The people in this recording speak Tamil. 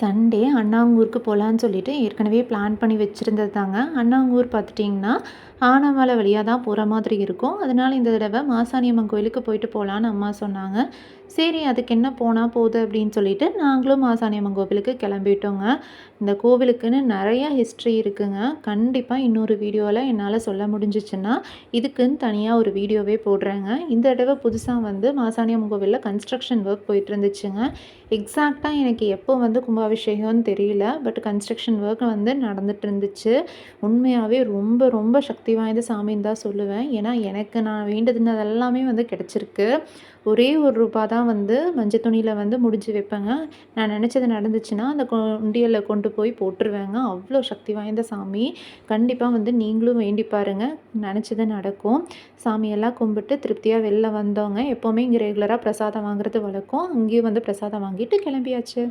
சண்டே அண்ணாங்கூருக்கு போகலான்னு சொல்லிட்டு ஏற்கனவே பிளான் பண்ணி வச்சுருந்தது தாங்க. அண்ணாங்கூர் பார்த்துட்டிங்கன்னா ஆனமலை வழியாக தான் போகிற மாதிரி இருக்கும். அதனால் இந்த தடவை மாசாணியம்மன் கோயிலுக்கு போயிட்டு போகலான்னு அம்மா சொன்னாங்க. சரி அதுக்கு என்ன போனால் போகுது அப்படின்னு சொல்லிட்டு நாங்களும் மாசாணியம்மன் கோவிலுக்கு கிளம்பிட்டோங்க. இந்த கோவிலுக்குன்னு நிறையா ஹிஸ்ட்ரி இருக்குங்க. கண்டிப்பாக இன்னொரு வீடியோவில் என்னால் சொல்ல முடிஞ்சிச்சுன்னா இதுக்குன்னு தனியாக ஒரு வீடியோவே போடுறேங்க. இந்த தடவை புதுசாக வந்து மாசாணியம்மன் கோவிலில் கன்ஸ்ட்ரக்ஷன் ஒர்க் போயிட்டு இருந்துச்சுங்க. எக்ஸாக்டாக எனக்கு எப்போ வந்து கும்பாபிஷேகம்னு தெரியல பட் கன்ஸ்ட்ரக்ஷன் ஒர்க் வந்து நடந்துட்டு இருந்துச்சு உண்மையாகவே ரொம்ப ரொம்ப சக்தி வாய்ந்த சாமின்னு தான் சொல்லுவேன். ஏன்னா எனக்கு நான் வேண்டதுனது எல்லாமே வந்து கிடச்சிருக்கு. ஒரே ஒரு ரூபா தான் வந்து மஞ்சள் துணியில் வந்து முடிஞ்சு வைப்பேங்க. நான் நினச்சது நடந்துச்சுன்னா அந்த உண்டியலில் கொண்டு போய் போட்டுருவேங்க. அவ்வளோ சக்தி வாய்ந்த சாமி. கண்டிப்பாக வந்து நீங்களும் வேண்டி பாருங்கள் நினச்சது நடக்கும். சாமியெல்லாம் கும்பிட்டு திருப்தியாக வெளில வந்தோங்க. எப்போவுமே இங்கே ரெகுலராக பிரசாதம் வாங்குறது வழக்கம். அங்கேயும் வந்து பிரசாதம் வாங்கிட்டு கிளம்பியாச்சு.